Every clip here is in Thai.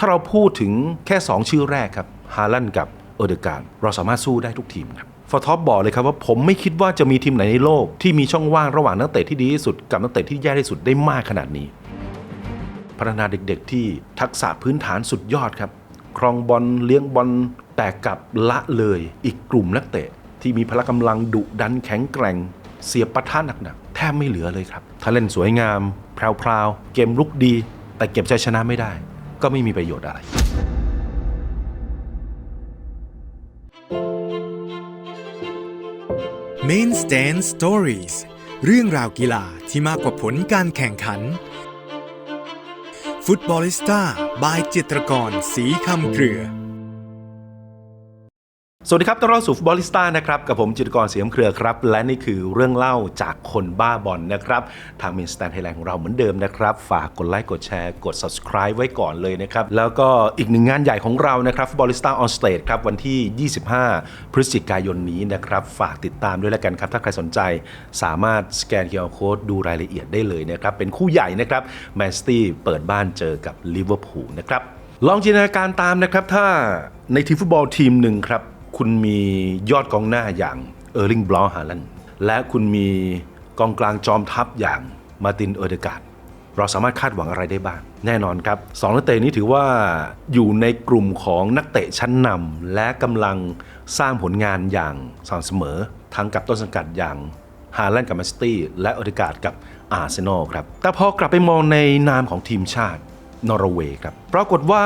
ถ้าเราพูดถึงแค่ 2 ชื่อแรกครับฮาลันกับเออร์เดการ์เราสามารถสู้ได้ทุกทีมครับฟอร์ท็อปบอกเลยครับว่าผมไม่คิดว่าจะมีทีมไหนในโลก ที่มีช่องว่างระหว่างนักเตะที่ดีที่สุดกับนักเตะที่แย่ที่สุดได้มากขนาดนี้ พัฒนาเด็กๆที่ทักษะพื้นฐานสุดยอดครับครองบอลเลี้ยงบอลแต่กับละเลยอีกกลุ่มนักเตะ ที่มีพละกำลังดุดันแข็งแกร่ง เสียบปะทะหนักๆแทบไม่เหลือเลยครับถ้าเล่นสวยงามแพรวๆเกมลุกดี แต่เก็บชัยชนะไม่ได้ ก็ไม่มีประโยชน์อะไร Main Stand Stories เรื่องราวกีฬาที่มากกว่าผลการแข่งขัน ฟุตบอลิสต้า บายจิตรกร สีคำเครือ สวัสดีครับต้อนรับสู่ฟุตบอลิสต้านะครับกับผมจิตกรเสียมเครือครับ และนี่คือเรื่องเล่าจากคนบ้าบอลนะครับ ทางมินสแตนไทยแลนด์ของเราเหมือนเดิมนะครับ ฝากกดไลค์กดแชร์กด subscribe ไว้ก่อนเลยนะครับ แล้วก็อีกหนึ่งงานใหญ่ของเรานะครับฟุตบอลิสต้าออนสเตทครับ วันที่ 25 พฤศจิกายนนี้นะครับ ฝากติดตามด้วยแล้วกันครับ ถ้าใครสนใจสามารถสแกน QR Code ดูรายละเอียดได้เลยนะครับเป็นคู่ใหญ่นะครับแมนซิตี้เปิดบ้านเจอกับลิเวอร์พูลนะครับลองจินตนาการตามนะครับถ้าในทีมฟุตบอลทีมหนึ่งครับ คุณมียอดกองหน้าอย่างเออร์ลิงบลอฮาลันและคุณมีกองกลางจอมทัพอย่างมาตินเออร์เดกาดเราสามารถคาดหวังอะไรได้บ้าง แน่นอนครับสองนักเตะนี้ถือว่าอยู่ในกลุ่มของนักเตะชั้นนำและกำลังสร้างผลงานอย่างสม่ำเสมอ ทั้งกับต้นสังกัดอย่างฮาแลนด์กับแมนซิตี้และออเดการ์ดกับอาร์เซนอลครับ แต่พอกลับไปมองในนามของทีมชาติ นอร์เวย์ครับ ปรากฏว่า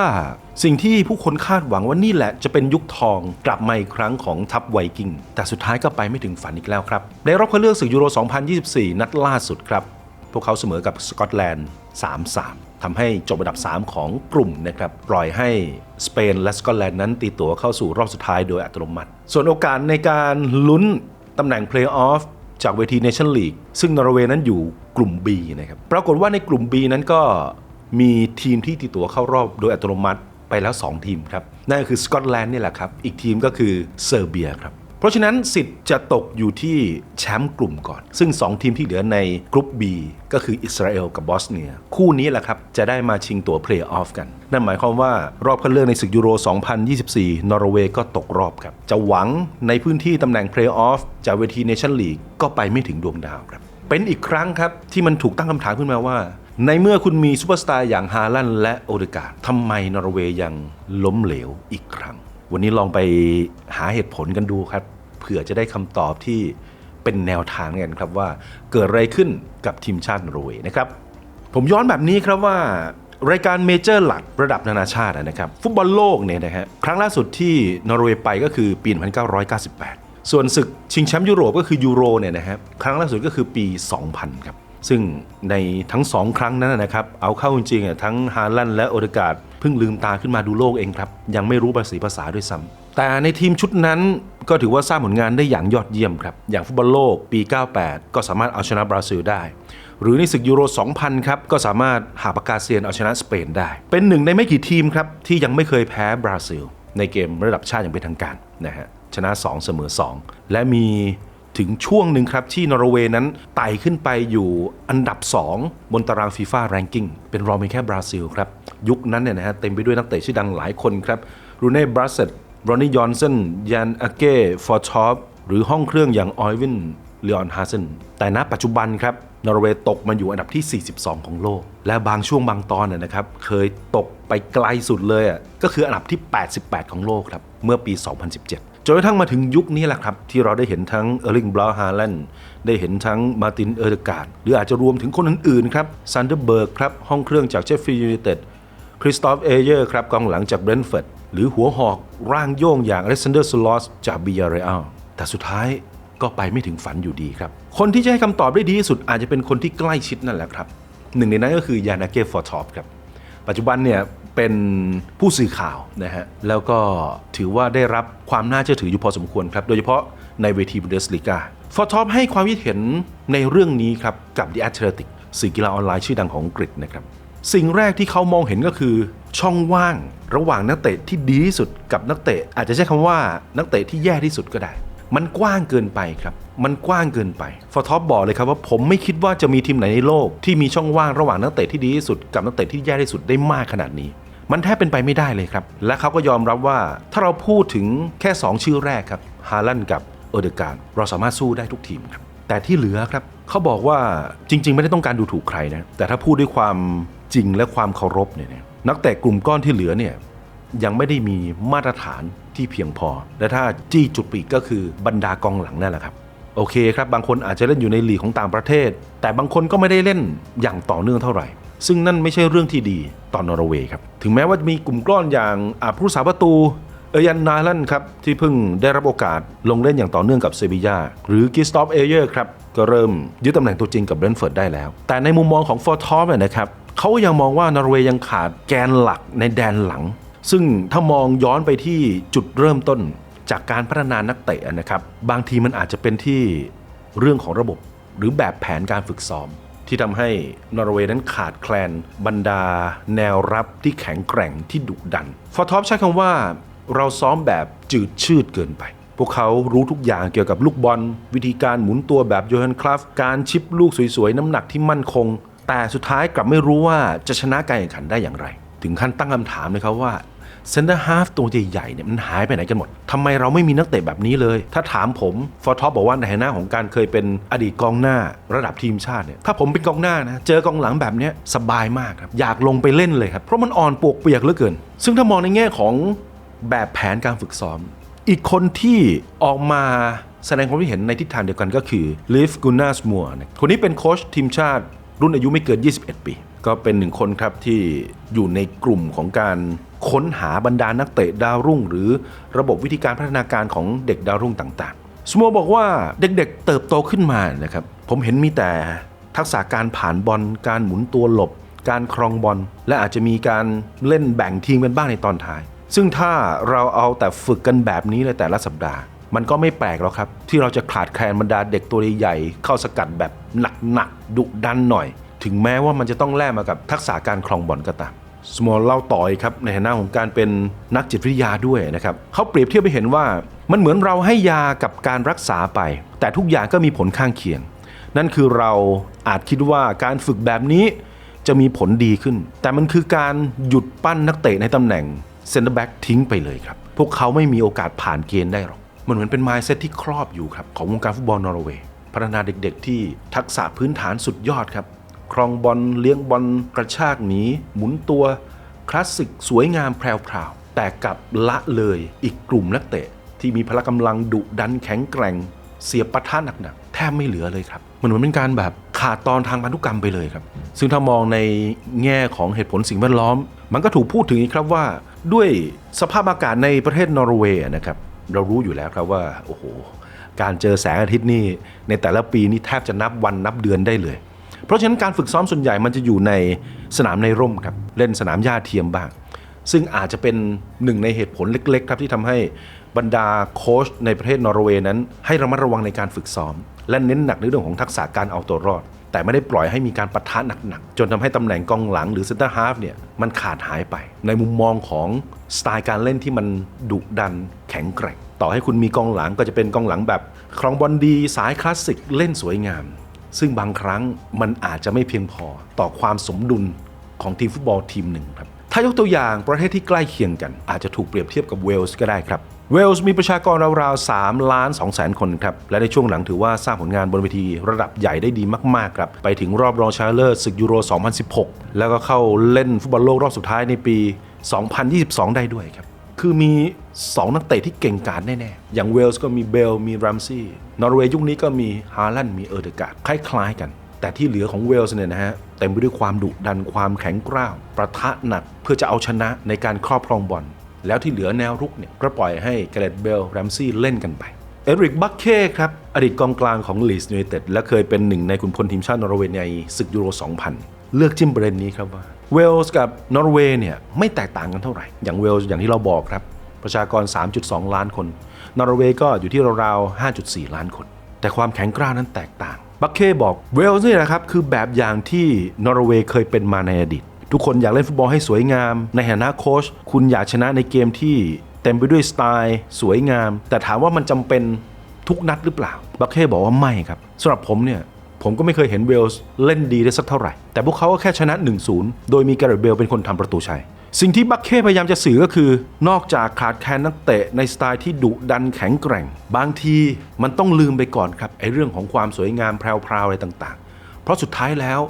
สิ่งที่ผู้คนคาดหวังว่านี่แหละจะเป็นยุคทองกลับมาอีกครั้งของทัพไวกิ้ง แต่สุดท้ายก็ไปไม่ถึงฝันอีกแล้วครับ ในรอบคัดเลือกศึกยูโร 2024 นัดล่าสุดครับ พวกเขาเสมอกับสกอตแลนด์ 3-3ทำให้จบอันดับ 3 ของกลุ่มนะครับ ปล่อยให้สเปนและสกอตแลนด์นั้นตีตั๋วเข้าสู่รอบสุดท้ายโดยอัตโนมัติ ส่วนโอกาสในการลุ้นตำแหน่งเพลย์ออฟจากเวทีเนชั่นลีกซึ่งนอร์เวย์นั้นอยู่กลุ่ม B นะครับ ปรากฏว่าในกลุ่ม B นั้นก็ มีทีมที่ตีตั๋วเข้ารอบโดยอัตโนมัติไปแล้ว 2 ทีมครับ นั่นก็คือสกอตแลนด์นี่แหละครับ อีกทีมก็คือเซอร์เบียครับเพราะฉะนั้นสิทธิ์จะตกอยู่ที่แชมป์กลุ่มก่อน ซึ่ง 2 ทีมที่เหลือในกลุ่ม B ก็คืออิสราเอลกับบอสเนีย คู่นี้แหละครับ จะได้มาชิงตั๋วเพลย์ออฟกัน นั่นหมายความว่ารอบคัดเลือกในศึกยูโร 2024 นอร์เวย์ก็ตกรอบครับ จะหวังในพื้นที่ตำแหน่งเพลย์ออฟจากเวทีเนชั่นลีกก็ไปไม่ถึงดวงดาวครับ เป็นอีกครั้งครับที่มันถูกตั้งคำถามขึ้นมาว่า ในเมื่อคุณมีซูเปอร์สตาร์อย่างฮาลันและโอเดกาดทำไมนอร์เวย์ยังล้มเหลวอีกครั้ง วันนี้ลองไปหาเหตุผลกันดูครับ เผื่อจะได้คำตอบที่เป็นแนวทางกันครับว่าเกิดอะไรขึ้นกับทีมชาตินอร์เวย์นะครับ ผมย้อนแบบนี้ครับว่ารายการเมเจอร์หลักระดับนานาชาตินะครับ ฟุตบอลโลกเนี่ยนะฮะครั้งล่าสุดที่นอร์เวย์ไปก็คือปี 1998 ส่วนศึกชิงแชมป์ยุโรปก็คือยูโรเนี่ยนะครับครั้งล่าสุดก็คือปี 2000 ครับ ซึ่งในทั้งสองครั้งนั้นนะครับ เอาเข้าจริงๆอะทั้งฮาลันและโอเดการ์ดเพิ่งลืมตาขึ้นมาดูโลกเองครับ ยังไม่รู้ภาษีภาษาด้วยซ้ำแต่ในทีมชุดนั้นก็ถือว่าสร้างผลงานได้อย่างยอดเยี่ยมครับ อย่างฟุตบอลโลกปี 98 ก็สามารถเอาชนะบราซิลได้ หรือในศึกยูโร 2000 ครับ ก็สามารถหาปากกาเซียนเอาชนะสเปนได้ เป็นหนึ่งในไม่กี่ทีมครับที่ยังไม่เคยแพ้บราซิล ในเกมระดับชาติอย่างเป็นทางการนะฮะชนะ 2 เสมอ 2 และมี ถึงช่วงหนึ่งครับที่นอร์เวย์นั้นไต่ขึ้นไปอยู่อันดับ 2 บนตารางฟีฟ่าแรงกิ้งเป็นรองเพียงแค่บราซิลครับ ยุคนั้นเนี่ยนะฮะเต็มไปด้วยนักเตะชื่อดังหลายคนครับรูเน่บรัสเซตรอนนี่ยอนสันยันอาเก้ฟอร์ชอปหรือห้องเครื่องอย่างออยวินเลออนฮาเซนแต่ณปัจจุบันครับนอร์เวย์ตกมาอยู่อันดับที่ 42 ของโลก และบางช่วงบางตอนนะนะครับ เคยตกไปไกลสุดเลยก็คืออันดับที่ 88 ของโลกครับ เมื่อปี 2017 จนกระทั่งมาถึงยุคนี้แหละครับ ที่เราได้เห็นทั้งเออร์ลิงบลาฮาแลนด์ได้เห็นทั้งมาตินเออร์ดการ์ดหรืออาจจะรวมถึงคนอื่นๆครับซันเดอร์เบิร์กครับห้องเครื่องจากเชฟฟิลด์ยูไนเต็ดคริสตอฟเอเยอร์ครับกองหลังจากเบรนท์ฟอร์ดหรือหัวหอกร่างโย่งอย่างอเล็กซานเดอร์ซูลอสจากบิยาเรอัลแต่สุดท้ายก็ไปไม่ถึงฝันอยู่ดีครับ คนที่จะให้คำตอบได้ดีที่สุดอาจจะเป็นคนที่ใกล้ชิดนั่นแหละครับ หนึ่งในนั้นก็คือยานาเกฟอร์ทอปครับ ปัจจุบันเนี่ย เป็นผู้สื่อข่าวนะฮะแล้วก็ถือว่าได้รับความน่าเชื่อถืออยู่พอสมควรครับ โดยเฉพาะในเวทีบุนเดสลีกาฟอร์ทอปให้ความคิดเห็นในเรื่องนี้ครับ กับ The Athletic สื่อกีฬาออนไลน์ชื่อดังของอังกฤษนะครับสิ่งแรกที่เขามองเห็นก็คือช่องว่างระหว่างนักเตะที่ดีที่สุดกับนักเตะ อาจจะใช้คำว่านักเตะที่แย่ที่สุดก็ได้ มันกว้างเกินไปครับ มันกว้างเกินไปฟอร์ท็อปบอกเลยครับว่าผมไม่คิดว่าจะมีทีมไหนในโลก ที่มีช่องว่างระหว่างนักเตะที่ดีที่สุดกับนักเตะที่แย่ที่สุดได้มากขนาดนี้ มันแทบเป็นไปไม่ได้เลยครับ และเขาก็ยอมรับว่าถ้าเราพูดถึงแค่ 2 ชื่อแรกครับฮาลันกับเออร์เดการเราสามารถสู้ได้ทุกทีมครับแต่ที่เหลือครับเขาบอกว่าจริง ๆ ไม่ได้ต้องการดูถูกใครนะแต่ถ้าพูดด้วยความจริงและความเคารพเนี่ยนะนักเตะกลุ่มก้อนที่เหลือเนี่ยยังไม่ได้มีมาตรฐานที่เพียงพอ และถ้าจี้จุดปีกก็คือบรรดากองหลังนั่นแหละครับโอเคครับบางคนอาจจะเล่นอยู่ในลีกของต่างประเทศ แต่บางคนก็ไม่ได้เล่นอย่างต่อเนื่องเท่าไหร่ ซึ่งนั่นไม่ใช่เรื่องที่ดีตอนนอร์เวย์ครับ ถึงแม้ว่าจะมีกลุ่มก้อนอย่างอาผู้สาประตูเอยันนาลันครับที่เพิ่งได้รับโอกาสลงเล่นอย่างต่อเนื่องกับเซบียาหรือกิสตอฟเอเยอร์ครับก็เริ่มยึดตำแหน่งตัวจริงกับเบรนท์เฟิร์ดได้แล้ว แต่ในมุมมองของฟอร์ทอฟนะครับเขายังมองว่านอร์เวย์ยังขาดแกนหลักในแดนหลัง ซึ่งถ้ามองย้อนไปที่จุดเริ่มต้นจากการพัฒนานักเตะนะครับ บางทีมันอาจจะเป็นที่เรื่องของระบบหรือแบบแผนการฝึกซ้อม ที่ทำให้นอร์เวย์นั้นขาดแคลนบรรดา แนวรับที่แข็งแกร่งที่ดุดัน ฟอร์ทอปใช้คำว่าเราซ้อมแบบจืดชืดเกินไป พวกเขารู้ทุกอย่างเกี่ยวกับลูกบอล วิธีการหมุนตัวแบบโยฮันคลัฟการชิปลูกสวยๆ น้ำหนักที่มั่นคง แต่สุดท้ายกลับไม่รู้ว่าจะชนะการแข่งขันได้อย่างไร ถึงขั้นตั้งคำถามเลยครับว่า เซนเตอร์ฮาฟตัวใหญ่ๆเนี่ยมันหายไปไหนกันหมดทำไมเราไม่มีนักเตะแบบนี้เลย ถ้าถามผมฟอร์ท็อปบอกว่าในฐานะของการเคยเป็นอดีตกองหน้าระดับทีมชาติเนี่ยถ้าผมเป็นกองหน้านะเจอกองหลังแบบนี้สบายมากครับอยากลงไปเล่นเลยครับเพราะมันอ่อนปวกเปียกเหลือเกิน ซึ่งถ้ามองในแง่ของแบบแผนการฝึกซ้อม อีกคนที่ออกมาแสดงความคิดเห็นในทิศทางเดียวกันก็คือลิฟกุนนาสมัวคนนี้เป็นโค้ชทีมชาติรุ่นอายุไม่เกิน 21 ปี ก็เป็นหนึ่งคนครับที่อยู่ในกลุ่มของการค้นหาบรรดานักเตะดาวรุ่ง หรือระบบวิธีการพัฒนาการของเด็กดาวรุ่งต่างๆสโมบอกว่าเด็กๆเติบโตขึ้นมานะครับผมเห็นมีแต่ทักษะการผ่านบอลการหมุนตัวหลบ การครองบอลและอาจจะมีการเล่นแบ่งทีมกันบ้างในตอนท้าย ซึ่งถ้าเราเอาแต่ฝึกกันแบบนี้ในแต่ละสัปดาห์ มันก็ไม่แปลกหรอกครับ ที่เราจะขาดแคลนบรรดาเด็กตัวใหญ่เข้าสกัดแบบหนักๆดุดันหน่อย ถึงแม้ว่ามันจะต้องแลกมากับทักษะการครองบอลก็ตามสมอลเล่าต่อยครับในฐานะของการเป็นนักจิตวิทยาด้วยนะครับเขาเปรียบเทียบไปเห็นว่ามันเหมือนเราให้ยากับการรักษาไป แต่ทุกอย่างก็มีผลข้างเคียง นั่นคือเราอาจคิดว่าการฝึกแบบนี้จะมีผลดีขึ้น แต่มันคือการหยุดปั้นนักเตะในตำแหน่งเซนเตอร์แบ็กทิ้งไปเลยครับ พวกเขาไม่มีโอกาสผ่านเกณฑ์ได้หรอก มันเหมือนเป็นไมายเซตที่ครอบอยู่ครับของวงการฟุตบอลนอร์เวย์พัฒนาเด็กๆ ที่ทักษะพื้นฐานสุดยอดครับ ครองบอลเลี้ยงบอลกระชากหนีหมุนตัวคลาสสิกสวยงามแพรวๆแต่กับละเลยอีกกลุ่มนักเตะ ที่มีพละกำลังดุดันแข็งแกร่ง เสียบปะทะหนักๆแทบไม่เหลือเลยครับมันเหมือนเป็นการแบบขาดตอนทางพันธุกรรมไปเลยครับ ซึ่งถ้ามองในแง่ของเหตุผลสิ่งแวดล้อม มันก็ถูกพูดถึงอีกครับว่า ด้วยสภาพอากาศในประเทศนอร์เวย์นะครับเรารู้อยู่แล้วครับว่าโอ้โหการเจอแสงอาทิตย์นี่ในแต่ละปีนี่แทบจะนับวันนับเดือนได้เลย เพราะฉะนั้นการฝึกซ้อมส่วนใหญ่มันจะอยู่ในสนามในร่มครับเล่นสนามหญ้าเทียมบ้าง ซึ่งอาจจะเป็นหนึ่งในเหตุผลเล็ก ๆ ครับที่ทำให้บรรดาโค้ชในประเทศนอร์เวย์นั้น ให้ระมัดระวังในการฝึกซ้อม และเน้นหนักในเรื่องของทักษะการเอาตัวรอด แต่ไม่ได้ปล่อยให้มีการปะทะหนักๆจนทำให้ตำแหน่งกองหลังหรือเซนเตอร์ฮาฟเนี่ยมันขาดหายไป ในมุมมองของสไตล์การเล่นที่มันดุดันแข็งแกร่ง ต่อให้คุณมีกองหลังก็จะเป็นกองหลังแบบครองบอลดีสายคลาสสิกเล่นสวยงาม ซึ่งบางครั้งมันอาจจะไม่เพียงพอต่อความสมดุลของทีมฟุตบอลทีมหนึ่งครับถ้ายกตัวอย่างประเทศที่ใกล้เคียงกัน อาจจะถูกเปรียบเทียบกับเวลส์ก็ได้ครับ เวลส์มีประชากรราวๆ 3 ล้าน2แสนคนครับ และในช่วงหลังถือว่าสร้างผลงานบนเวทีระดับใหญ่ได้ดีมาก ๆ ครับ ไปถึงรอบรองชนะเลิศศึกยูโร 2016 แล้วก็เข้าเล่นฟุตบอลโลกรอบสุดท้ายในปี 2022 ได้ด้วยครับ คือมี 2 นักเตะที่เก่งกาจแน่ๆ อย่างเวลส์ก็มีเบล มีรัมซี่นอร์เวย์ยุคนี้ก็มีฮาลันมีเออร์เดกาดคล้ายๆกัน แต่ที่เหลือของเวลส์เนี่ยนะฮะเต็มไปด้วยความดุดันความแข็งกร้าวประทะหนักเพื่อจะเอาชนะในการครอบครองบอลแล้วที่เหลือแนวรุกเนี่ยก็ปล่อยให้เกเรตเบลแรมซี่เล่นกันไปเอริกบัคเค้ครับ อดีตกองกลางของลีสยูไนเต็ดและเคยเป็นหนึ่งในขุนพลทีมชาตินอร์เวย์ในศึกยูโร 2000 เลือกจิ้มประเด็นนี้ครับว่า เวลส์กับนอร์เวย์เนี่ยไม่แตกต่างกันเท่าไหร่ อย่างเวลส์อย่างที่เราบอกครับ ประชากร 3.2 ล้านคน นอร์เวย์ก็อยู่ที่ราวๆ 5.4 ล้านคน แต่ความแข็งกร้าวนั้นแตกต่าง บัคเค้บอกเวลส์นี่แหละครับคือแบบอย่างที่นอร์เวย์เคยเป็นมาในอดีต ทุกคนอยากเล่นฟุตบอลให้สวยงาม ในฐานะโค้ชคุณอยากชนะในเกมที่เต็มไปด้วยสไตล์สวยงาม แต่ถามว่ามันจำเป็นทุกนัดหรือเปล่า บัคเค้บอกว่าไม่ครับสำหรับผมเนี่ย ผมก็ไม่เคยเห็นเวลส์เล่นดีได้สักเท่าไหร่ แต่พวกเขาก็แค่ชนะ 1-0 โดยมีแกเรตเบลเป็นคนทำประตูชัย สิ่งที่บัคเค้พยายามจะสื่อก็คือ นอกจากขาดแคลนนักเตะในสไตล์ที่ดุดันแข็งแกร่ง บางทีมันต้องลืมไปก่อนครับไอ้เรื่องของความสวยงามแพรวๆอะไรต่างๆ เพราะสุดท้ายแล้ว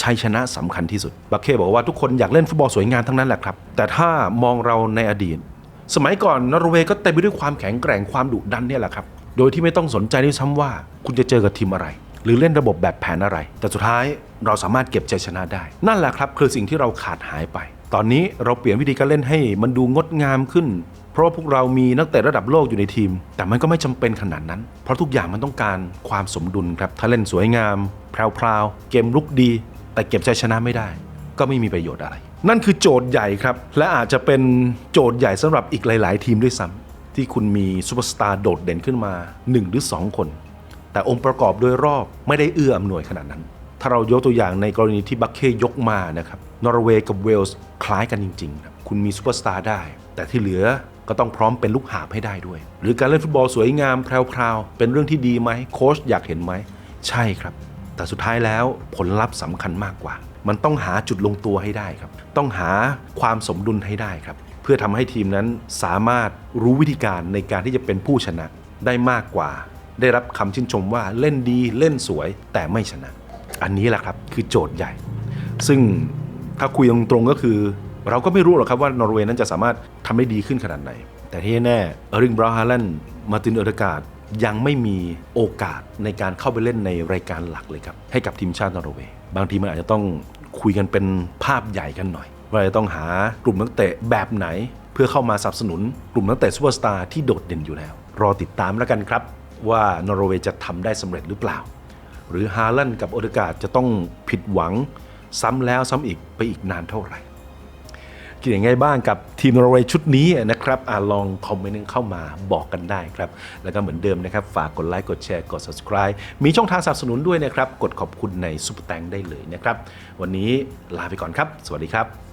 ชัยชนะสำคัญที่สุด บัคเค้บอกว่าทุกคนอยากเล่นฟุตบอลสวยงามทั้งนั้นแหละครับ แต่ถ้ามองเราในอดีต สมัยก่อนนอร์เวย์ก็เต็มไปด้วยความแข็งแกร่งความดุดันเนี่ยแหละครับ โดยที่ไม่ต้องสนใจด้วยซ้ำว่า คุณจะเจอกับทีมอะไร หรือเล่นระบบแบบแผนอะไร แต่สุดท้ายเราสามารถเก็บชัยชนะได้ นั่นแหละครับคือสิ่งที่เราขาดหายไป ตอนนี้เราเปลี่ยนวิธีการเล่นให้มันดูงดงามขึ้น เพราะว่าพวกเรามีนักเตะระดับโลกอยู่ในทีม แต่มันก็ไม่จำเป็นขนาดนั้น เพราะทุกอย่างมันต้องการความสมดุลครับถ้าเล่นสวยงามแพรวๆเกมลุกดี แต่เก็บชัยชนะไม่ได้ ก็ไม่มีประโยชน์อะไร นั่นคือโจทย์ใหญ่ครับและอาจจะเป็นโจทย์ใหญ่สำหรับอีกหลาย ๆ ทีมด้วยซ้ำที่คุณมีซูเปอร์สตาร์โดดเด่นขึ้นมา 1 หรือ 2 คน แต่องค์ประกอบโดยรอบไม่ได้เอื้ออำนวยขนาดนั้น ถ้าเรายกตัวอย่างในกรณีที่บัคเค้ยกมานะครับนอร์เวย์กับเวลส์คล้ายกันจริงๆครับคุณมีซูเปอร์สตาร์ได้ แต่ที่เหลือก็ต้องพร้อมเป็นลูกหาบให้ได้ด้วย หรือการเล่นฟุตบอลสวยงามแพรวๆเป็นเรื่องที่ดีไหมโค้ชอยากเห็นไหมใช่ครับ แต่สุดท้ายแล้วผลลัพธ์สำคัญมากกว่า มันต้องหาจุดลงตัวให้ได้ครับ ต้องหาความสมดุลให้ได้ครับ เพื่อทำให้ทีมนั้นสามารถรู้วิธีการในการที่จะเป็นผู้ชนะได้มากกว่า ได้รับคำชื่นชมว่าเล่นดีเล่นสวยแต่ไม่ชนะ อันนี้แหละครับคือโจทย์ใหญ่ ซึ่งถ้าคุยตรงๆก็คือ เราก็ไม่รู้หรอกครับว่านอร์เวย์นั้นจะสามารถทำได้ดีขึ้นขนาดไหน แต่ที่แน่เอริงบราฮาแลนด์มาตินเอเดกาดยังไม่มีโอกาสในการเข้าไปเล่นในรายการหลักเลยครับ ให้กับทีมชาตินอร์เวย์บางทีมันอาจจะต้องคุยกันเป็นภาพใหญ่กันหน่อย ว่าจะต้องหากลุ่มนักเตะแบบไหน เพื่อเข้ามาสนับสนุนกลุ่มนักเตะซูเปอร์สตาร์ที่โดดเด่นอยู่แล้ว รอติดตามแล้วกันครับ ว่านอร์เวย์จะทำได้สำเร็จหรือเปล่า หรือฮาลันด์กับโอดการ์จะต้องผิดหวังซ้ำแล้วซ้ำอีกไปอีกนานเท่าไหร่คิดยังไงบ้างกับทีมนอร์เวย์ชุดนี้นะครับอลองคอมเมนต์เข้ามาบอกกันได้ครับ แล้วก็เหมือนเดิมนะครับ ฝากกดไลค์กดแชร์กด subscribe มีช่องทางสนับสนุนด้วยนะครับ กดขอบคุณในซุปเปอร์แตงได้เลยนะครับ วันนี้ลาไปก่อนครับ สวัสดีครับ